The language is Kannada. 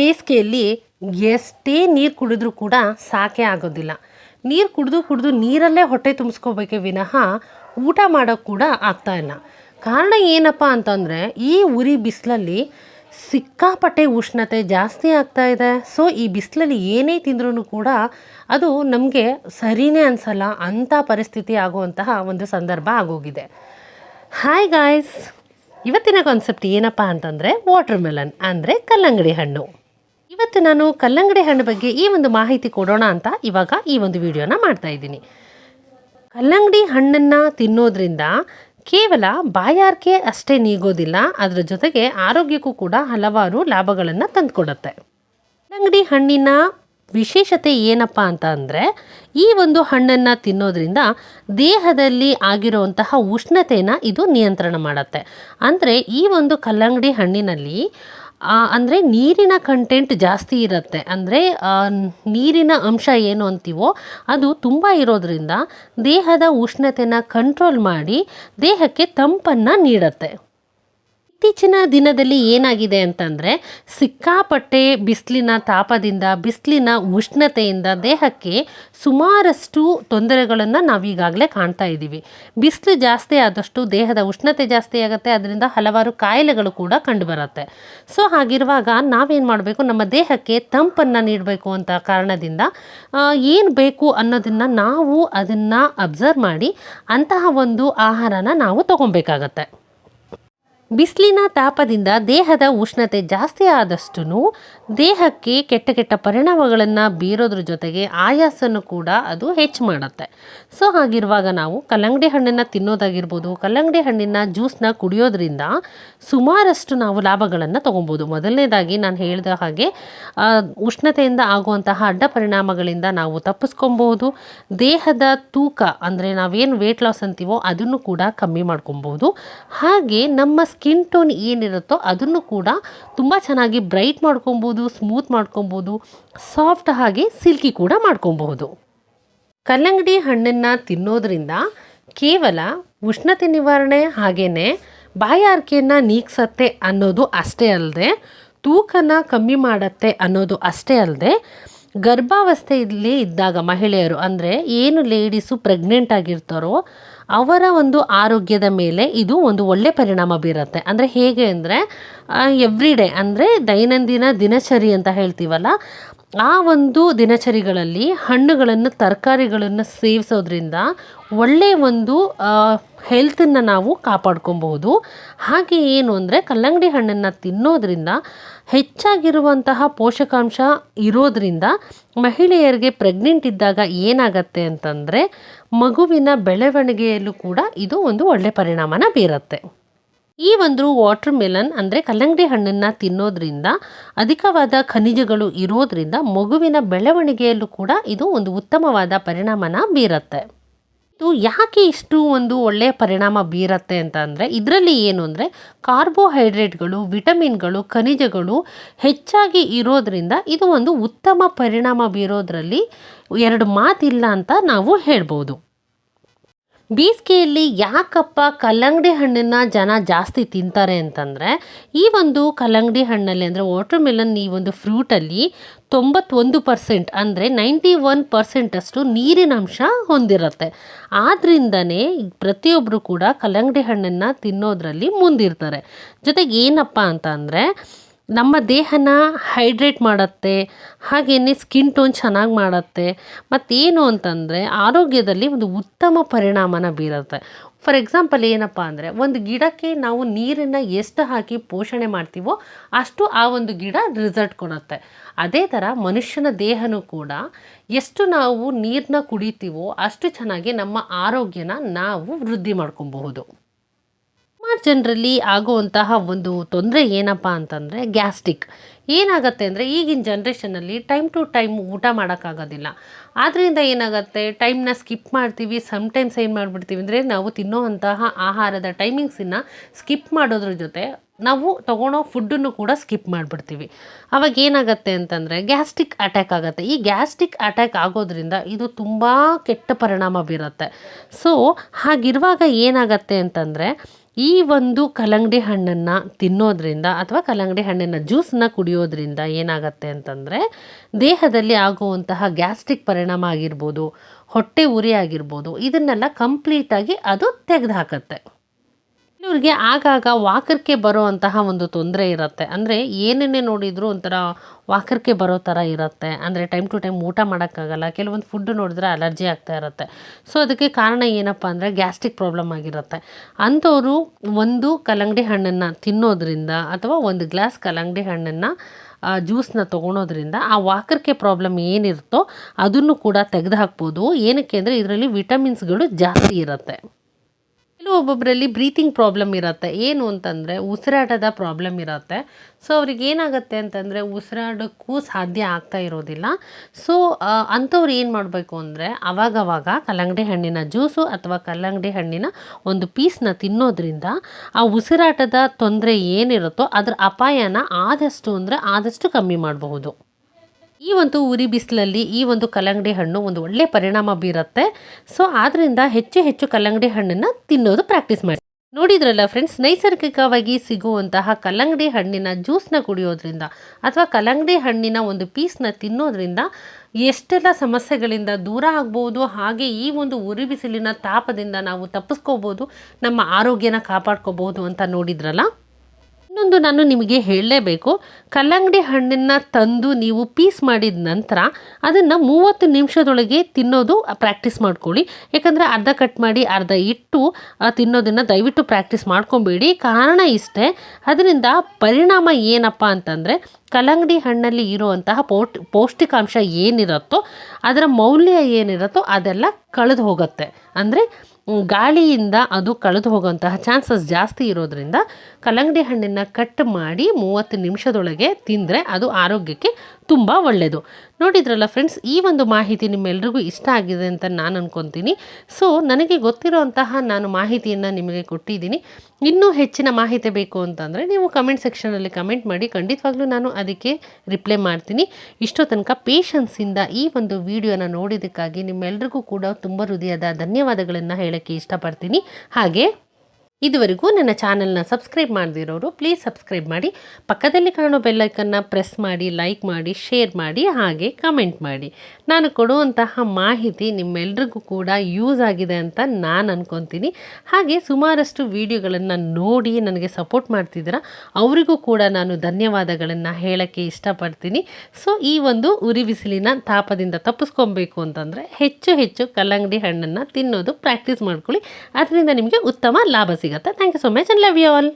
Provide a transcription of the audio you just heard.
ಬೇಸಿಗೆಯಲ್ಲಿ ಎಷ್ಟೇ ನೀರು ಕುಡಿದ್ರೂ ಕೂಡ ಸಾಕೆ ಆಗೋದಿಲ್ಲ. ನೀರು ಕುಡಿದು ಕುಡಿದು ನೀರಲ್ಲೇ ಹೊಟ್ಟೆ ತುಂಬಿಸ್ಕೋಬೇಕೇ ವಿನಃ ಊಟ ಮಾಡೋಕ್ಕೆ ಕೂಡ ಆಗ್ತಾ ಇಲ್ಲ. ಕಾರಣ ಏನಪ್ಪ ಅಂತಂದರೆ, ಈ ಉರಿ ಬಿಸಿಲಲ್ಲಿ ಸಿಕ್ಕಾಪಟ್ಟೆ ಉಷ್ಣತೆ ಜಾಸ್ತಿ ಆಗ್ತಾ ಇದೆ. ಸೊ ಈ ಬಿಸಿಲಲ್ಲಿ ಏನೇ ತಿಂದ್ರೂ ಕೂಡ ಅದು ನಮಗೆ ಸರಿನೇ ಅನಿಸಲ್ಲ. ಅಂಥ ಪರಿಸ್ಥಿತಿ ಆಗುವಂತಹ ಒಂದು ಸಂದರ್ಭ ಆಗೋಗಿದೆ. ಹಾಯ್ ಗಾಯ್ಸ್ ಇವತ್ತಿನ ಕಾನ್ಸೆಪ್ಟ್ ಏನಪ್ಪ ಅಂತಂದರೆ ವಾಟರ್ ಮೆಲನ್ ಅಂದರೆ ಕಲ್ಲಂಗಡಿ ಹಣ್ಣು. ಇವತ್ತು ನಾನು ಕಲ್ಲಂಗಡಿ ಹಣ್ಣು ಬಗ್ಗೆ ಈ ಒಂದು ಮಾಹಿತಿ ಕೊಡೋಣ ಅಂತ ಇವಾಗ ಈ ಒಂದು ವಿಡಿಯೋನ ಮಾಡ್ತಾ ಇದ್ದೀನಿ. ಕಲ್ಲಂಗಡಿ ಹಣ್ಣನ್ನು ತಿನ್ನೋದ್ರಿಂದ ಕೇವಲ ಬಾಯಾರಿಕೆ ಅಷ್ಟೇ ನೀಗೋದಿಲ್ಲ, ಅದರ ಜೊತೆಗೆ ಆರೋಗ್ಯಕ್ಕೂ ಕೂಡ ಹಲವಾರು ಲಾಭಗಳನ್ನು ತಂದುಕೊಡುತ್ತೆ. ಕಲ್ಲಂಗಡಿ ಹಣ್ಣಿನ ವಿಶೇಷತೆ ಏನಪ್ಪ ಅಂತ ಅಂದರೆ, ಈ ಒಂದು ಹಣ್ಣನ್ನು ತಿನ್ನೋದ್ರಿಂದ ದೇಹದಲ್ಲಿ ಆಗಿರುವಂತಹ ಉಷ್ಣತೆಯನ್ನು ಇದು ನಿಯಂತ್ರಣ ಮಾಡುತ್ತೆ. ಅಂದರೆ ಈ ಒಂದು ಕಲ್ಲಂಗಡಿ ಹಣ್ಣಿನಲ್ಲಿ ಅಂದರೆ ನೀರಿನ ಕಂಟೆಂಟ್ ಜಾಸ್ತಿ ಇರುತ್ತೆ. ಅಂದರೆ ನೀರಿನ ಅಂಶ ಏನು ಅಂತೀವೋ ಅದು ತುಂಬ ಇರೋದರಿಂದ ದೇಹದ ಉಷ್ಣತೆನ ಕಂಟ್ರೋಲ್ ಮಾಡಿ ದೇಹಕ್ಕೆ ತಂಪನ್ನು ನೀಡುತ್ತೆ. ಇತ್ತೀಚಿನ ದಿನದಲ್ಲಿ ಏನಾಗಿದೆ ಅಂತಂದರೆ ಸಿಕ್ಕಾಪಟ್ಟೆ ಬಿಸಿಲಿನ ತಾಪದಿಂದ, ಬಿಸಿಲಿನ ಉಷ್ಣತೆಯಿಂದ ದೇಹಕ್ಕೆ ಸುಮಾರಷ್ಟು ತೊಂದರೆಗಳನ್ನು ನಾವೀಗಾಗಲೇ ಕಾಣ್ತಾ ಇದ್ದೀವಿ. ಬಿಸಿಲು ಜಾಸ್ತಿ ಆದಷ್ಟು ದೇಹದ ಉಷ್ಣತೆ ಜಾಸ್ತಿ ಆಗುತ್ತೆ, ಅದರಿಂದ ಹಲವಾರು ಕಾಯಿಲೆಗಳು ಕೂಡ ಕಂಡುಬರುತ್ತೆ. ಸೊ, ಹಾಗಿರುವಾಗ ನಾವೇನು ಮಾಡಬೇಕು? ನಮ್ಮ ದೇಹಕ್ಕೆ ತಂಪನ್ನು ನೀಡಬೇಕು ಅಂತ ಕಾರಣದಿಂದ ಏನು ಬೇಕು ಅನ್ನೋದನ್ನು ನಾವು ಅದನ್ನು ಅಬ್ಸರ್ವ್ ಮಾಡಿ ಅಂತಹ ಒಂದು ಆಹಾರನ ನಾವು ತಗೊಬೇಕಾಗತ್ತೆ. ಬಿಸಿಲಿನ ತಾಪದಿಂದ ದೇಹದ ಉಷ್ಣತೆ ಜಾಸ್ತಿ ಆದಷ್ಟು ದೇಹಕ್ಕೆ ಕೆಟ್ಟ ಕೆಟ್ಟ ಪರಿಣಾಮಗಳನ್ನು ಬೀರೋದ್ರ ಜೊತೆಗೆ ಆಯಾಸನ್ನು ಕೂಡ ಅದು ಹೆಚ್ಚು ಮಾಡುತ್ತೆ. ಸೊ, ಹಾಗಿರುವಾಗ ನಾವು ಕಲ್ಲಂಗಡಿ ಹಣ್ಣನ್ನು ತಿನ್ನೋದಾಗಿರ್ಬೋದು, ಕಲ್ಲಂಗಡಿ ಹಣ್ಣಿನ ಜ್ಯೂಸನ್ನ ಕುಡಿಯೋದ್ರಿಂದ ಸುಮಾರಷ್ಟು ನಾವು ಲಾಭಗಳನ್ನು ತೊಗೊಬೋದು. ಮೊದಲನೇದಾಗಿ ನಾನು ಹೇಳಿದ ಹಾಗೆ ಉಷ್ಣತೆಯಿಂದ ಆಗುವಂತಹ ಅಡ್ಡ ಪರಿಣಾಮಗಳಿಂದ ನಾವು ತಪ್ಪಿಸ್ಕೊಬೋದು. ದೇಹದ ತೂಕ ಅಂದರೆ ನಾವೇನು ವೇಟ್ ಲಾಸ್ ಅಂತೀವೋ ಅದನ್ನು ಕೂಡ ಕಮ್ಮಿ ಮಾಡ್ಕೊಬೋದು. ಹಾಗೆ ನಮ್ಮ ಸ್ಕಿನ್ ಟೋನ್ ಏನಿರುತ್ತೋ ಅದನ್ನು ಕೂಡ ತುಂಬ ಚೆನ್ನಾಗಿ ಬ್ರೈಟ್ ಮಾಡ್ಕೊಬೋದು, ಸ್ಮೂತ್ ಮಾಡ್ಕೊಬೋದು, ಸಾಫ್ಟ್ ಹಾಗೆ ಸಿಲ್ಕಿ ಕೂಡ ಮಾಡ್ಕೊಬಹುದು. ಕಲ್ಲಂಗಡಿ ಹಣ್ಣನ್ನು ತಿನ್ನೋದ್ರಿಂದ ಕೇವಲ ಉಷ್ಣತೆ ನಿವಾರಣೆ ಹಾಗೆಯೇ ಬಾಯಾರಿಕೆಯನ್ನು ನೀಗ್ಸತ್ತೆ ಅನ್ನೋದು ಅಷ್ಟೇ ಅಲ್ಲದೆ ತೂಕನ ಕಮ್ಮಿ ಮಾಡತ್ತೆ ಅನ್ನೋದು ಅಷ್ಟೇ ಅಲ್ಲದೆ ಗರ್ಭಾವಸ್ಥೆಯಲ್ಲಿ ಇದ್ದಾಗ ಮಹಿಳೆಯರು ಅಂದರೆ ಏನು ಲೇಡೀಸು ಪ್ರೆಗ್ನೆಂಟ್ ಆಗಿರ್ತಾರೋ ಅವರ ಒಂದು ಆರೋಗ್ಯದ ಮೇಲೆ ಇದು ಒಂದು ಒಳ್ಳೆ ಪರಿಣಾಮ ಬೀರುತ್ತೆ. ಅಂದರೆ ಹೇಗೆ ಅಂದರೆ ಎವ್ರಿ ಡೇ ಅಂದರೆ ದೈನಂದಿನ ದಿನಚರಿ ಅಂತ ಹೇಳ್ತೀವಲ್ಲ, ಆ ಒಂದು ದಿನಚರಿಗಳಲ್ಲಿ ಹಣ್ಣುಗಳನ್ನು, ತರಕಾರಿಗಳನ್ನು ಸೇವಿಸೋದ್ರಿಂದ ಒಳ್ಳೆಯ ಒಂದು ಹೆಲ್ತನ್ನು ನಾವು ಕಾಪಾಡ್ಕೊಬಹುದು. ಹಾಗೆ ಏನು ಅಂದರೆ ಕಲ್ಲಂಗಡಿ ಹಣ್ಣನ್ನು ತಿನ್ನೋದ್ರಿಂದ ಹೆಚ್ಚಾಗಿರುವಂತಹ ಪೋಷಕಾಂಶ ಇರೋದ್ರಿಂದ ಮಹಿಳೆಯರಿಗೆ ಪ್ರೆಗ್ನೆಂಟ್ ಇದ್ದಾಗ ಏನಾಗತ್ತೆ ಅಂತಂದರೆ ಮಗುವಿನ ಬೆಳವಣಿಗೆಯಲ್ಲೂ ಕೂಡ ಇದು ಒಂದು ಒಳ್ಳೆ ಪರಿಣಾಮನ ಬೀರುತ್ತೆ. ಈ ಒಂದು ವಾಟರ್ ಮೆಲನ್ ಅಂದರೆ ಕಲ್ಲಂಗಡಿ ಹಣ್ಣನ್ನು ತಿನ್ನೋದ್ರಿಂದ, ಅಧಿಕವಾದ ಖನಿಜಗಳು ಇರೋದ್ರಿಂದ ಮಗುವಿನ ಬೆಳವಣಿಗೆಯಲ್ಲೂ ಕೂಡ ಇದು ಒಂದು ಉತ್ತಮವಾದ ಪರಿಣಾಮನ ಬೀರುತ್ತೆ. ಇದು ಯಾಕೆ ಇಷ್ಟು ಒಂದು ಒಳ್ಳೆಯ ಪರಿಣಾಮ ಬೀರತ್ತೆ ಅಂತ ಅಂದರೆ, ಇದರಲ್ಲಿ ಏನು ಅಂದರೆ ಕಾರ್ಬೋಹೈಡ್ರೇಟ್ಗಳು, ವಿಟಮಿನ್ಗಳು, ಖನಿಜಗಳು ಹೆಚ್ಚಾಗಿ ಇರೋದರಿಂದ ಇದು ಒಂದು ಉತ್ತಮ ಪರಿಣಾಮ ಬೀರೋದರಲ್ಲಿ ಎರಡು ಮಾತಿಲ್ಲ ಅಂತ ನಾವು ಹೇಳ್ಬೋದು. ಬೇಸಿಗೆಯಲ್ಲಿ ಯಾಕಪ್ಪ ಕಲ್ಲಂಗಡಿ ಹಣ್ಣನ್ನು ಜನ ಜಾಸ್ತಿ ತಿಂತಾರೆ ಅಂತಂದರೆ, ಈ ಒಂದು ಕಲ್ಲಂಗಡಿ ಹಣ್ಣಲ್ಲಿ ಅಂದರೆ ವಾಟರ್ ಮೆಲನ್ ಈ ಒಂದು ಫ್ರೂಟಲ್ಲಿ ತೊಂಬತ್ತೊಂದು ಪರ್ಸೆಂಟ್ ಅಂದರೆ ನೈಂಟಿ ಒನ್ ಪರ್ಸೆಂಟಷ್ಟು ನೀರಿನ ಅಂಶ ಹೊಂದಿರುತ್ತೆ. ಆದ್ದರಿಂದನೇ ಪ್ರತಿಯೊಬ್ಬರು ಕೂಡ ಕಲ್ಲಂಗಡಿ ಹಣ್ಣನ್ನು ತಿನ್ನೋದ್ರಲ್ಲಿ ಮುಂದಿರ್ತಾರೆ. ಜೊತೆಗೆ ಏನಪ್ಪ ಅಂತ ನಮ್ಮ ದೇಹನ ಹೈಡ್ರೇಟ್ ಮಾಡುತ್ತೆ ಹಾಗೆಯೇ ಸ್ಕಿನ್ ಟೋನ್ ಚೆನ್ನಾಗಿ ಮಾಡುತ್ತೆ. ಮತ್ತೇನು ಅಂತಂದರೆ ಆರೋಗ್ಯದಲ್ಲಿ ಒಂದು ಉತ್ತಮ ಪರಿಣಾಮನ ಬೀರುತ್ತೆ. ಫಾರ್ ಎಕ್ಸಾಂಪಲ್ ಏನಪ್ಪ ಅಂದರೆ ಒಂದು ಗಿಡಕ್ಕೆ ನಾವು ನೀರನ್ನು ಎಷ್ಟು ಹಾಕಿ ಪೋಷಣೆ ಮಾಡ್ತೀವೋ ಅಷ್ಟು ಆ ಒಂದು ಗಿಡ ರಿಸಲ್ಟ್ ಕೊಡುತ್ತೆ. ಅದೇ ಥರ ಮನುಷ್ಯನ ದೇಹನೂ ಕೂಡ ಎಷ್ಟು ನಾವು ನೀರನ್ನ ಕುಡಿತೀವೋ ಅಷ್ಟು ಚೆನ್ನಾಗಿ ನಮ್ಮ ಆರೋಗ್ಯನ ನಾವು ವೃದ್ಧಿ ಮಾಡ್ಕೊಬಹುದು. ಸುಮಾರು ಜನರಲ್ಲಿ ಆಗುವಂತಹ ಒಂದು ತೊಂದರೆ ಏನಪ್ಪ ಅಂತಂದರೆ ಗ್ಯಾಸ್ಟಿಕ್ ಏನಾಗುತ್ತೆ ಅಂದರೆ ಈಗಿನ ಜನ್ರೇಷನಲ್ಲಿ ಟೈಮ್ ಟು ಟೈಮ್ ಊಟ ಮಾಡೋಕ್ಕಾಗೋದಿಲ್ಲ. ಆದ್ದರಿಂದ ಏನಾಗುತ್ತೆ, ಟೈಮ್ನ ಸ್ಕಿಪ್ ಮಾಡ್ತೀವಿ, ಸಮ್ಟೈಮ್ಸ್ ಏನು ಮಾಡಿಬಿಡ್ತೀವಿ ಅಂದರೆ ನಾವು ತಿನ್ನುವಂತಹ ಆಹಾರದ ಟೈಮಿಂಗ್ಸನ್ನು ಸ್ಕಿಪ್ ಮಾಡೋದ್ರ ಜೊತೆ ನಾವು ತೊಗೊಳೋ ಫುಡ್ಡನ್ನು ಕೂಡ ಸ್ಕಿಪ್ ಮಾಡಿಬಿಡ್ತೀವಿ. ಅವಾಗ ಏನಾಗುತ್ತೆ ಅಂತಂದರೆ ಗ್ಯಾಸ್ಟ್ರಿಕ್ ಅಟ್ಯಾಕ್ ಆಗುತ್ತೆ. ಈ ಗ್ಯಾಸ್ಟ್ರಿಕ್ ಅಟ್ಯಾಕ್ ಆಗೋದ್ರಿಂದ ಇದು ತುಂಬ ಕೆಟ್ಟ ಪರಿಣಾಮ ಬೀರುತ್ತೆ. ಸೊ, ಹಾಗಿರುವಾಗ ಏನಾಗುತ್ತೆ ಅಂತಂದರೆ ಈ ಒಂದು ಕಲ್ಲಂಗಡಿ ಹಣ್ಣನ್ನು ತಿನ್ನೋದ್ರಿಂದ ಅಥವಾ ಕಲ್ಲಂಗಡಿ ಹಣ್ಣಿನ ಜ್ಯೂಸನ್ನ ಕುಡಿಯೋದ್ರಿಂದ ಏನಾಗತ್ತೆ ಅಂತಂದರೆ ದೇಹದಲ್ಲಿ ಆಗುವಂತಹ ಗ್ಯಾಸ್ಟ್ರಿಕ್ ಪರಿಣಾಮ ಆಗಿರ್ಬೋದು, ಹೊಟ್ಟೆ ಉರಿ ಆಗಿರ್ಬೋದು, ಇದನ್ನೆಲ್ಲ ಕಂಪ್ಲೀಟಾಗಿ ಅದು ತೆಗೆದುಹಾಕತ್ತೆ. ಕೆಲವ್ರಿಗೆ ಆಗಾಗ ವಾಕರ್ಕೆ ಬರೋ ಅಂತಹ ಒಂದು ತೊಂದರೆ ಇರುತ್ತೆ. ಅಂದರೆ ಏನೇನೇ ನೋಡಿದರೂ ಒಂಥರ ವಾಕರ್ಕೆ ಬರೋ ಥರ ಇರುತ್ತೆ. ಅಂದರೆ ಟೈಮ್ ಟು ಟೈಮ್ ಊಟ ಮಾಡೋಕ್ಕಾಗಲ್ಲ, ಕೆಲವೊಂದು ಫುಡ್ ನೋಡಿದ್ರೆ ಅಲರ್ಜಿ ಆಗ್ತಾ ಇರುತ್ತೆ. ಸೊ ಅದಕ್ಕೆ ಕಾರಣ ಏನಪ್ಪ ಅಂದರೆ ಗ್ಯಾಸ್ಟ್ರಿಕ್ ಪ್ರಾಬ್ಲಮ್ ಆಗಿರುತ್ತೆ. ಅಂಥವರು ಒಂದು ಕಲ್ಲಂಗಡಿ ಹಣ್ಣನ್ನು ತಿನ್ನೋದ್ರಿಂದ ಅಥವಾ ಒಂದು ಗ್ಲಾಸ್ ಕಲ್ಲಂಗಡಿ ಹಣ್ಣನ್ನು ಜ್ಯೂಸನ್ನ ತೊಗೊಳೋದ್ರಿಂದ ಆ ವಾಕರ್ಕೆ ಪ್ರಾಬ್ಲಮ್ ಏನಿರುತ್ತೋ ಅದನ್ನು ಕೂಡ ತೆಗೆದು ಹಾಕ್ಬೋದು ಏನಕ್ಕೆ ಅಂದರೆ ಇದರಲ್ಲಿ ವಿಟಮಿನ್ಸ್ಗಳು ಜಾಸ್ತಿ ಇರುತ್ತೆ. ಕೆಲವೊಬ್ಬೊಬ್ಬರಲ್ಲಿ ಬ್ರೀತಿಂಗ್ ಪ್ರಾಬ್ಲಮ್ ಇರುತ್ತೆ. ಏನು ಅಂತಂದರೆ ಉಸಿರಾಟದ ಪ್ರಾಬ್ಲಮ್ ಇರುತ್ತೆ. ಸೊ ಅವ್ರಿಗೆ ಏನಾಗುತ್ತೆ ಅಂತಂದರೆ ಉಸಿರಾಡೋಕ್ಕೂ ಸಾಧ್ಯ ಆಗ್ತಾ ಇರೋದಿಲ್ಲ. ಸೊ ಅಂಥವ್ರು ಏನು ಮಾಡಬೇಕು ಅಂದರೆ ಅವಾಗವಾಗ ಕಲ್ಲಂಗಡಿ ಹಣ್ಣಿನ ಜ್ಯೂಸು ಅಥವಾ ಕಲ್ಲಂಗಡಿ ಹಣ್ಣಿನ ಒಂದು ಪೀಸ್ನ ತಿನ್ನೋದ್ರಿಂದ ಆ ಉಸಿರಾಟದ ತೊಂದರೆ ಏನಿರುತ್ತೋ ಅದರ ಅಪಾಯನ ಆದಷ್ಟು ಅಂದರೆ ಆದಷ್ಟು ಕಮ್ಮಿ ಮಾಡಬಹುದು. ಈ ಒಂದು ಉರಿ ಬಿಸಿಲಲ್ಲಿ ಈ ಒಂದು ಕಲ್ಲಂಗಡಿ ಹಣ್ಣು ಒಂದು ಒಳ್ಳೆ ಪರಿಣಾಮ ಬೀರುತ್ತೆ. ಸೊ ಆದ್ದರಿಂದ ಹೆಚ್ಚು ಹೆಚ್ಚು ಕಲ್ಲಂಗಡಿ ಹಣ್ಣನ್ನು ತಿನ್ನೋದು ಪ್ರಾಕ್ಟೀಸ್ ಮಾಡಿ. ನೋಡಿದ್ರಲ್ಲ ಫ್ರೆಂಡ್ಸ್ ನೈಸರ್ಗಿಕವಾಗಿ ಸಿಗುವಂತಹ ಕಲ್ಲಂಗಡಿ ಹಣ್ಣಿನ ಜ್ಯೂಸ್ನ ಕುಡಿಯೋದ್ರಿಂದ ಅಥವಾ ಕಲ್ಲಂಗಡಿ ಹಣ್ಣಿನ ಒಂದು ಪೀಸ್ನ ತಿನ್ನೋದ್ರಿಂದ ಎಷ್ಟೆಲ್ಲ ಸಮಸ್ಯೆಗಳಿಂದ ದೂರ ಆಗ್ಬೋದು, ಹಾಗೆ ಈ ಒಂದು ಉರಿ ಬಿಸಿಲಿನ ತಾಪದಿಂದ ನಾವು ತಪ್ಪಿಸ್ಕೋಬೋದು, ನಮ್ಮ ಆರೋಗ್ಯನ ಕಾಪಾಡ್ಕೋಬಹುದು ಅಂತ ನೋಡಿದ್ರಲ್ಲ? ಇನ್ನೊಂದು ನಾನು ನಿಮಗೆ ಹೇಳಲೇಬೇಕು. ಕಲ್ಲಂಗಡಿ ಹಣ್ಣನ್ನು ತಂದು ನೀವು ಪೀಸ್ ಮಾಡಿದ ನಂತರ ಅದನ್ನು ಮೂವತ್ತು ನಿಮಿಷದೊಳಗೆ ತಿನ್ನೋದು ಪ್ರಾಕ್ಟೀಸ್ ಮಾಡ್ಕೊಳ್ಳಿ. ಯಾಕಂದರೆ ಅರ್ಧ ಕಟ್ ಮಾಡಿ ಅರ್ಧ ಇಟ್ಟು ತಿನ್ನೋದನ್ನು ದಯವಿಟ್ಟು ಪ್ರಾಕ್ಟೀಸ್ ಮಾಡ್ಕೊಬೇಡಿ. ಕಾರಣ ಇಷ್ಟೇ, ಅದರಿಂದ ಪರಿಣಾಮ ಏನಪ್ಪ ಅಂತಂದರೆ ಕಲ್ಲಂಗಡಿ ಹಣ್ಣಲ್ಲಿ ಇರುವಂತಹ ಪೌಟ್, ಪೌಷ್ಟಿಕಾಂಶ ಏನಿರುತ್ತೋ, ಅದರ ಮೌಲ್ಯ ಏನಿರುತ್ತೋ ಅದೆಲ್ಲ ಕಳೆದು ಹೋಗುತ್ತೆ. ಅಂದರೆ ಗಾಳಿಯಿಂದ ಅದು ಕಳೆದು ಹೋಗುವಂತಹ ಚಾನ್ಸಸ್ ಜಾಸ್ತಿ ಇರೋದ್ರಿಂದ ಕಲ್ಲಂಗಡಿ ಹಣ್ಣನ್ನು ಕಟ್ ಮಾಡಿ ಮೂವತ್ತು ನಿಮಿಷದೊಳಗೆ ತಿಂದರೆ ಅದು ಆರೋಗ್ಯಕ್ಕೆ ತುಂಬ ಒಳ್ಳೆಯದು ನೋಡಿದ್ರಲ್ಲ ಫ್ರೆಂಡ್ಸ್ ಈ ಒಂದು ಮಾಹಿತಿ ನಿಮ್ಮೆಲ್ರಿಗೂ ಇಷ್ಟ ಆಗಿದೆ ಅಂತ ನಾನು ಅಂದ್ಕೊತೀನಿ ಸೊ ನನಗೆ ಗೊತ್ತಿರೋಂತಹ ನಾನು ಮಾಹಿತಿಯನ್ನು ನಿಮಗೆ ಕೊಟ್ಟಿದ್ದೀನಿ. ಇನ್ನೂ ಹೆಚ್ಚಿನ ಮಾಹಿತಿ ಬೇಕು ಅಂತಂದರೆ ನೀವು ಕಮೆಂಟ್ ಸೆಕ್ಷನಲ್ಲಿ ಕಮೆಂಟ್ ಮಾಡಿ. ಖಂಡಿತವಾಗ್ಲೂ ನಾನು ಅದಕ್ಕೆ ರಿಪ್ಲೈ ಮಾಡ್ತೀನಿ. ಇಷ್ಟೋ ತನಕ ಪೇಷನ್ಸಿಂದ ಈ ಒಂದು ವಿಡಿಯೋನ ನೋಡಿದ್ದಕ್ಕಾಗಿ ನಿಮ್ಮೆಲ್ರಿಗೂ ಕೂಡ ತುಂಬ ಹೃದಯದ ಧನ್ಯವಾದಗಳನ್ನು ಹೇಳೋಕ್ಕೆ ಇಷ್ಟಪಡ್ತೀನಿ. ಹಾಗೆ ಇದುವರೆಗೂ ನನ್ನ ಚಾನಲ್ನ ಸಬ್ಸ್ಕ್ರೈಬ್ ಮಾಡದಿರೋರು ಪ್ಲೀಸ್ ಸಬ್ಸ್ಕ್ರೈಬ್ ಮಾಡಿ, ಪಕ್ಕದಲ್ಲಿ ಕಾಣೋ ಬೆಲ್ಲೈಕನ್ನು ಪ್ರೆಸ್ ಮಾಡಿ, ಲೈಕ್ ಮಾಡಿ, ಶೇರ್ ಮಾಡಿ, ಹಾಗೆ ಕಮೆಂಟ್ ಮಾಡಿ. ನಾನು ಕೊಡುವಂತಹ ಮಾಹಿತಿ ನಿಮ್ಮೆಲ್ರಿಗೂ ಕೂಡ ಯೂಸ್ ಆಗಿದೆ ಅಂತ ನಾನು ಅನ್ಕೊತೀನಿ. ಹಾಗೆ ಸುಮಾರಷ್ಟು ವಿಡಿಯೋಗಳನ್ನು ನೋಡಿ ನನಗೆ ಸಪೋರ್ಟ್ ಮಾಡ್ತಿದ್ದೀರ, ಅವರಿಗೂ ಕೂಡ ನಾನು ಧನ್ಯವಾದಗಳನ್ನು ಹೇಳೋಕ್ಕೆ ಇಷ್ಟಪಡ್ತೀನಿ. ಸೊ, ಈ ಒಂದು ಉರಿ ಬಿಸಿಲಿನ ತಾಪದಿಂದ ತಪ್ಪಿಸ್ಕೊಬೇಕು ಅಂತಂದರೆ ಹೆಚ್ಚು ಹೆಚ್ಚು ಕಲ್ಲಂಗಡಿ ಹಣ್ಣನ್ನು ತಿನ್ನೋದು ಪ್ರಾಕ್ಟೀಸ್ ಮಾಡ್ಕೊಳ್ಳಿ. ಅದರಿಂದ ನಿಮಗೆ ಉತ್ತಮ ಲಾಭ ಸಿಗುತ್ತೆ. thank you so much and love you all